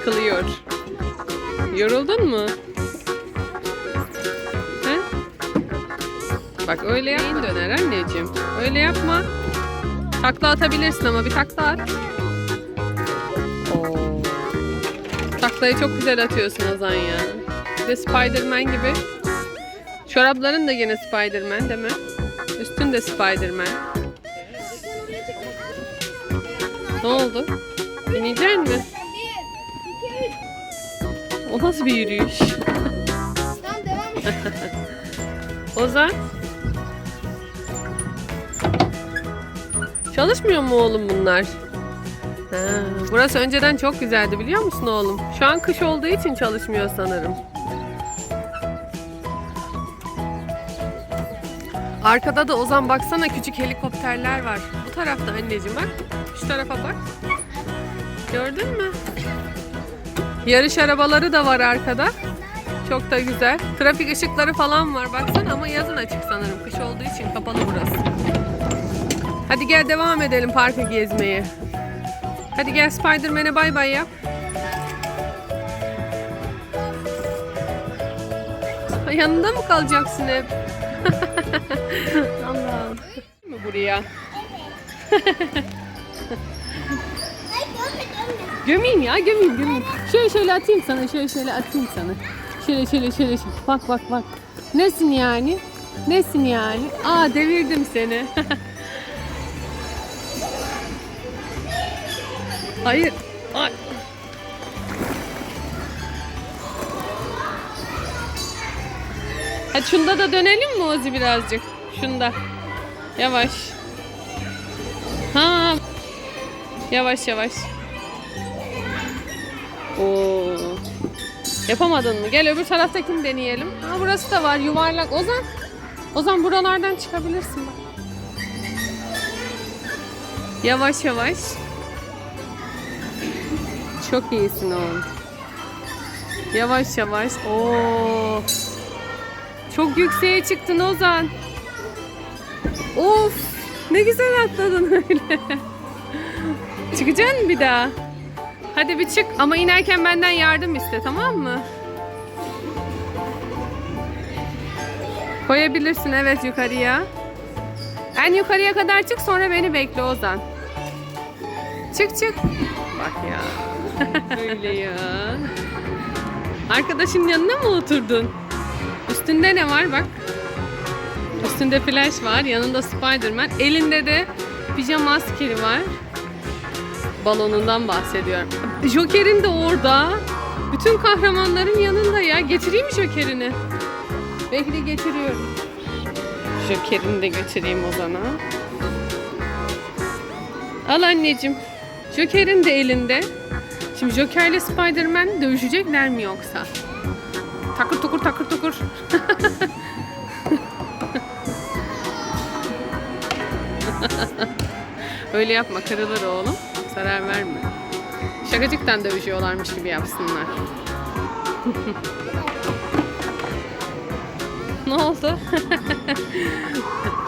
yıkılıyor. Yoruldun mu? He? Bak öyle yapma. döner anneciğim. Öyle yapma. Takla atabilirsin ama bir takla at. Oo. Taklayı çok güzel atıyorsun Ozan ya. Bir de Spiderman gibi. Çorapların da yine Spiderman değil mi? Üstün de Spiderman. Ne oldu? Deneyecek mi? O nasıl bir yürüyüş? Tamam devam et. Ozan? Çalışmıyor mu oğlum bunlar? Ha, burası önceden çok güzeldi biliyor musun oğlum? Şu an kış olduğu için çalışmıyor sanırım. Arkada da Ozan baksana küçük helikopterler var. Bu tarafta anneciğim bak. Şu tarafa bak. Gördün mü? Yarış arabaları da var arkada. Çok da güzel. Trafik ışıkları falan var baksana ama yazın açık sanırım. Kış olduğu için kapalı burası. Hadi gel devam edelim parka gezmeye. Hadi gel Spiderman'e bay bay yap. Yanında mı kalacaksın hep? Allah'ım. mi buraya? Gömeyim ya gömeyim gömeyim. Şöyle şöyle atayım sana şöyle şöyle atayım sana. Şöyle şöyle şöyle. şöyle. Bak bak bak. Nesin yani? Nesin yani? Aa devirdim seni. Hayır. Ay. Hadi şunda da dönelim mi Ozi birazcık? Şunda. Yavaş. Ha. Yavaş yavaş. Oo. Yapamadın mı? Gel öbür taraftakini deneyelim. Ha burası da var yuvarlak. Ozan. Ozan buralardan çıkabilirsin bak. Yavaş yavaş. Çok iyisin oğlum. Yavaş yavaş. Oo. Çok yükseğe çıktın Ozan. Of. Ne güzel atladın öyle. Çıkacaksın bir daha? Hadi bir çık ama inerken benden yardım iste tamam mı? Koyabilirsin evet yukarıya. En yukarıya kadar çık sonra beni bekle Ozan. Çık çık. Bak ya. Öyle ya. Arkadaşın yanına mı oturdun? Üstünde ne var bak. Üstünde flash var, yanında Spiderman, elinde de pijama askeri var balonundan bahsediyorum. Joker'in de orada. Bütün kahramanların yanında ya. Getireyim mi Joker'ini? Bekle getiriyorum. Joker'ini de götüreyim o zaman. Al anneciğim. Joker'in de elinde. Şimdi Joker ile Spider-Man dövüşecekler mi yoksa? Takır tukur takır tukur. Öyle yapma kırılır oğlum. Zarar verme. Şakacıktan dövüşüyorlarmış gibi yapsınlar. ne oldu?